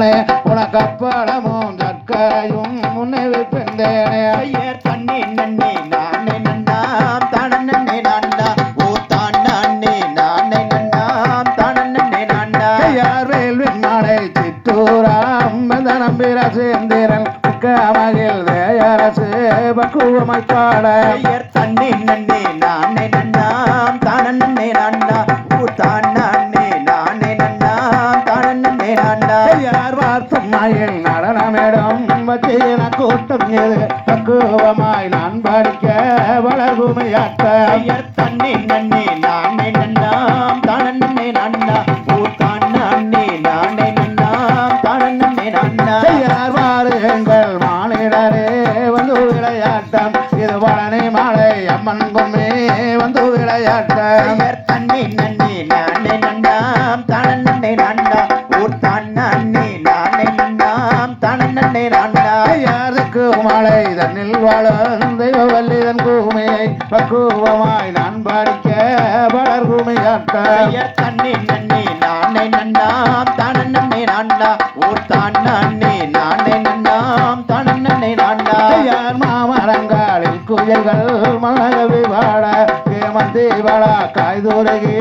உனக்கப்பழமும் சர்க்கரையும் முன்னே வைப்பெந்தேனே ஐயர் தண்ணி நன்னி நானே நன்னாம் தானே நான்டா. ஓ தானே நானே நன்னாம் தானே நான்டா. ஐயார் வேல்வின் நாளை சித்தூராம் நம்பிர சேந்திரன் மகிழ் தேயரசு பக்குவமாய் பாட. ஐயர் தண்ணி நன்னி நானே பார்த்தும் மயில் நடனமிடம். வச்சீன கூட்டம் எது? பக்குவமாய் நான் படிக்க வளர்பூமியாட்ட ஐயர் தண்ணி நன்னி நானே நன்னாம். தானே நான்டா ஓ தானே நானே நன்னாம். தானே நான்டா ஐயார் வாருங்கள் மானிடரே வந்து விளையாட்டம். இது பழனி மாலை அம்மன் கும்மி வந்து விளையாட்டம். தண்ணி யாருக்கு மாலை தன்னில் வாழும் தெய்வவல்லி தன் கூமையை பக்குவமாய் நான் பாடிக்க பலர் கூமை நன்னி நானே நன்னாம் தான நன்னை நாண்டா ஊர் தான் நன்னி நானே நன்னாம் தான யார் மாமரங்காலில் குயல்கள் மலகவி வாட ஏமந்தி வாழா காய்தூரகி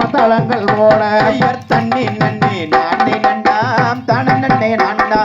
மத்தளங்கள் போட. தண்ணி நன்னி நானே நண்டாம் தன நன்னை நாண்டா